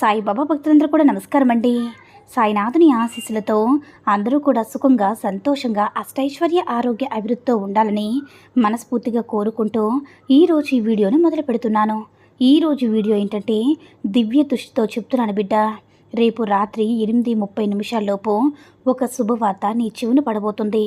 సాయిబాబా భక్తులందరూ కూడా నమస్కారం అండి సాయినాథుని ఆశీస్సులతో అందరూ కూడా సుఖంగా సంతోషంగా అష్టైశ్వర్య ఆరోగ్య అభివృద్ధితో ఉండాలని మనస్ఫూర్తిగా కోరుకుంటూ ఈరోజు ఈ వీడియోని మొదలు పెడుతున్నాను. ఈరోజు వీడియో ఏంటంటే దివ్య దృష్టితో చెప్తున్నాను బిడ్డ. రేపు రాత్రి ఎనిమిది ముప్పై నిమిషాల్లోపు ఒక శుభవార్త నీ చెవిన పడబోతుంది.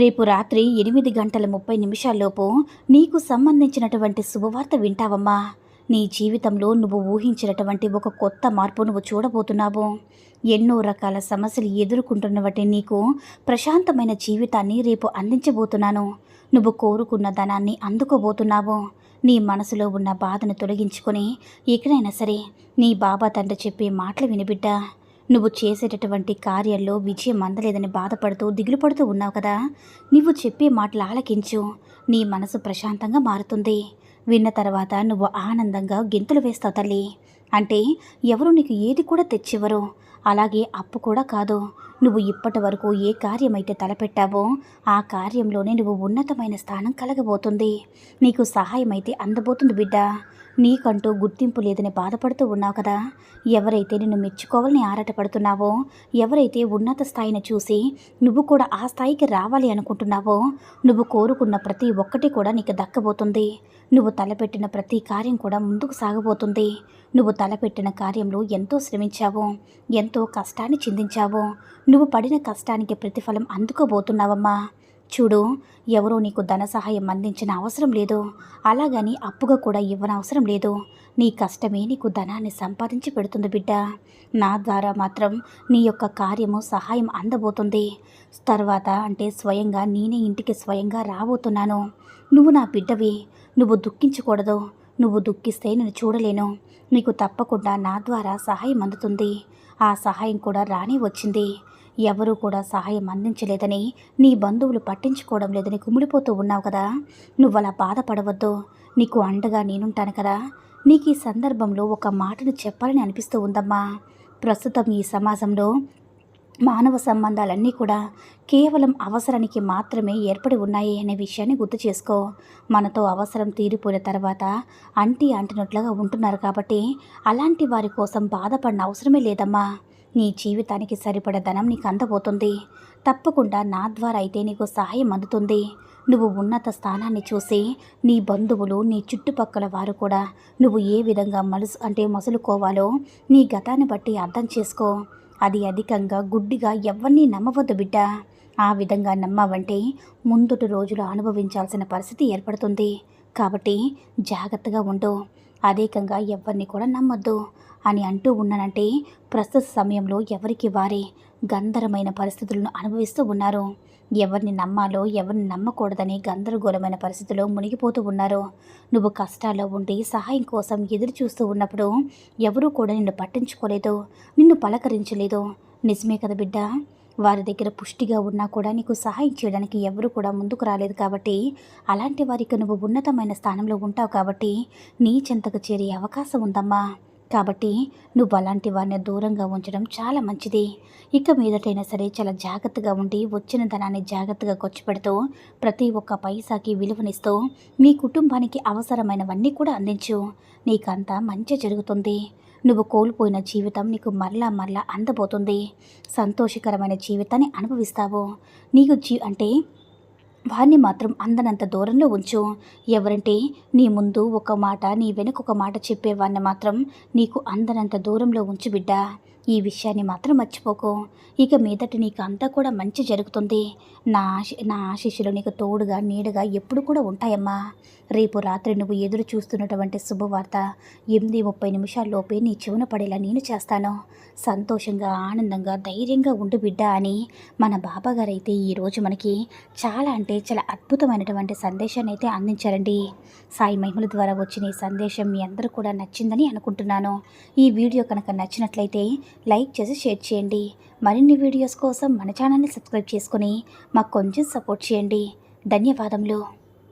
రేపు రాత్రి ఎనిమిది గంటల ముప్పై నిమిషాల్లోపు నీకు సంబంధించినటువంటి శుభవార్త వింటావమ్మా. నీ జీవితంలో నువ్వు ఊహించినటువంటి ఒక కొత్త మార్పు నువ్వు చూడబోతున్నావు. ఎన్నో రకాల సమస్యలు ఎదుర్కొంటున్నవటి నీకు ప్రశాంతమైన జీవితాన్ని రేపు అందించబోతున్నాను. నువ్వు కోరుకున్న ధనాన్ని అందుకోబోతున్నావు. నీ మనసులో ఉన్న బాధను తొలగించుకొని ఎక్కడైనా సరే నీ బాబా తండ్రి చెప్పే మాటలు వినిబిడ్డా. నువ్వు చేసేటటువంటి కార్యాల్లో విజయం అందలేదని బాధపడుతూ దిగులు పడుతూ ఉన్నావు కదా. నువ్వు చెప్పే మాటలు ఆలకించు. నీ మనసు ప్రశాంతంగా మారుతుంది. విన్న తర్వాత నువ్వు ఆనందంగా గెంతులు వేస్తావు తల్లి. అంటే ఎవరు నీకు ఏది కూడా తెచ్చివ్వరు. అలాగే అప్పు కూడా కాదు. నువ్వు ఇప్పటి వరకు ఏ కార్యమైతే తలపెట్టావో ఆ కార్యంలోనే నువ్వు ఉన్నతమైన స్థానం కలగబోతుంది. నీకు సహాయం అయితే అందబోతుంది బిడ్డ. నీకంటూ గుర్తింపు లేదని బాధపడుతూ ఉన్నావు కదా. ఎవరైతే నిన్ను మెచ్చుకోవాలని ఆరాటపడుతున్నావో ఎవరైతే ఉన్నత స్థాయిని చూసి నువ్వు కూడా ఆ స్థాయికి రావాలి అనుకుంటున్నావో నువ్వు కోరుకున్న ప్రతి ఒక్కటి కూడా నీకు దక్కబోతుంది. నువ్వు తలపెట్టిన ప్రతి కార్యం కూడా ముందుకు సాగబోతుంది. నువ్వు తలపెట్టిన కార్యంలో ఎంతో శ్రమించావు ఎంతో కష్టాన్ని చిందించావు. నువ్వు పడిన కష్టానికి ప్రతిఫలం అందుకోబోతున్నావమ్మా. చూడు ఎవరో నీకు ధన సహాయం అందించిన అవసరం లేదు. అలాగని అప్పుగా కూడా ఇవ్వనవసరం లేదు. నీ కష్టమే నీకు ధనాన్ని సంపాదించి పెడుతుంది బిడ్డ. నా ద్వారా మాత్రం నీ యొక్క కార్యము సహాయం అందబోతుంది. తర్వాత అంటే స్వయంగా నేనే ఇంటికి స్వయంగా రాబోతున్నాను. నువ్వు నా బిడ్డవి. నువ్వు దుఃఖించకూడదు. నువ్వు దుఃఖిస్తే నేను చూడలేను. నీకు తప్పకుండా నా ద్వారా సహాయం అందుతుంది. ఆ సహాయం కూడా రాని వచ్చింది. ఎవరూ కూడా సహాయం అందించలేదని నీ బంధువులు పట్టించుకోవడం లేదని కుమిడిపోతూ ఉన్నావు కదా. నువ్వు అలా బాధపడవద్దు. నీకు అండగా నేనుంటాను కదా. నీకు ఈ సందర్భంలో ఒక మాటను చెప్పాలని అనిపిస్తూ ఉందమ్మా. ప్రస్తుతం ఈ సమాజంలో మానవ సంబంధాలన్నీ కూడా కేవలం అవసరానికి మాత్రమే ఏర్పడి ఉన్నాయి అనే విషయాన్ని గుర్తు చేసుకో. మనతో అవసరం తీరిపోయిన తర్వాత అంటి అంటినట్లుగా ఉంటున్నారు కాబట్టి అలాంటి వారి కోసం బాధపడిన అవసరమే లేదమ్మా. నీ జీవితానికి సరిపడ ధనం నీకు అందబోతుంది. తప్పకుండా నా ద్వారా అయితే నీకు సహాయం అందుతుంది. నువ్వు ఉన్నత స్థానాన్ని చూసి నీ బంధువులు నీ చుట్టుపక్కల వారు కూడా నువ్వు ఏ విధంగా మలుసు అంటే మసులుకోవాలో నీ గతాన్ని బట్టి అర్థం చేసుకో. అది అధికంగా గుడ్డిగా ఎవరిని నమ్మవద్దు బిడ్డ. ఆ విధంగా నమ్మావంటే ముందుటి రోజులు అనుభవించాల్సిన పరిస్థితి ఏర్పడుతుంది. కాబట్టి జాగ్రత్తగా ఉండు. అధికంగా ఎవరిని కూడా నమ్మొద్దు అని అంటూ ఉన్నానంటే ప్రస్తుత సమయంలో ఎవరికి వారే గందరమైన పరిస్థితులను అనుభవిస్తూ ఉన్నారు. ఎవరిని నమ్మాలో ఎవరిని నమ్మకూడదని గందరగోళమైన పరిస్థితిలో మునిగిపోతూ ఉన్నారు. నువ్వు కష్టాల్లో ఉండి సహాయం కోసం ఎదురు చూస్తూ ఉన్నప్పుడు ఎవరూ కూడా నిన్ను పట్టించుకోలేదు నిన్ను పలకరించలేదు. నిజమే కదా బిడ్డ? వారి దగ్గర పుష్టిగా ఉన్నా కూడా నీకు సహాయం చేయడానికి ఎవరు కూడా ముందుకు రాలేదు కాబట్టి అలాంటి వారికి నువ్వు ఉన్నతమైన స్థానంలో ఉంటావు కాబట్టి నీ చెంతకు చేరే అవకాశం ఉందమ్మా. కాబట్టి నువ్వు అలాంటి వారిని దూరంగా ఉంచడం చాలా మంచిది. ఇక మీదటైనా సరే చాలా జాగ్రత్తగా ఉండి వచ్చిన ధనాన్ని జాగ్రత్తగా ఖర్చు పెడుతూ ప్రతి ఒక్క పైసాకి విలువనిస్తూ మీ కుటుంబానికి అవసరమైనవన్నీ కూడా అందించు. నీకంతా మంచి జరుగుతుంది. నువ్వు కోల్పోయిన జీవితం నీకు మరలా మరలా అందబోతుంది. సంతోషకరమైన జీవితాన్ని అనుభవిస్తావు. నీకు జీ అంటే వారిని మాత్రం అందనంత దూరంలో ఉంచు. ఎవరంటే నీ ముందు ఒక మాట నీ వెనుక ఒక మాట చెప్పేవాడిని మాత్రం నీకు అందనంత దూరంలో ఉంచు బిడ్డ. ఈ విషయాన్ని మాత్రం మర్చిపోకు. ఇక మీదట నీకు అంతా కూడా మంచి జరుగుతుంది. నా నా ఆశీస్సులు నీకు తోడుగా నీడగా ఎప్పుడు కూడా ఉంటాయమ్మా. రేపు రాత్రి నువ్వు ఎదురు చూస్తున్నటువంటి శుభవార్త ఎనిమిది ముప్పై నిమిషాల్లోపే నీ చెవున పడేలా నేను చేస్తాను. సంతోషంగా ఆనందంగా ధైర్యంగా ఉండు బిడ్డ అని మన బాబాగారు అయితే ఈరోజు మనకి చాలా అంటే చాలా అద్భుతమైనటువంటి సందేశాన్ని అయితే అందించారండి. సాయి మహిమల ద్వారా వచ్చిన ఈ సందేశం మీ అందరూ కూడా నచ్చిందని అనుకుంటున్నాను. ఈ వీడియో కనుక నచ్చినట్లయితే లైక్ చేసి షేర్ చేయండి. మరిన్ని వీడియోస్ కోసం మన ఛానల్ని సబ్స్క్రైబ్ చేసుకుని మాకు కొంచెం సపోర్ట్ చేయండి. ధన్యవాదములు.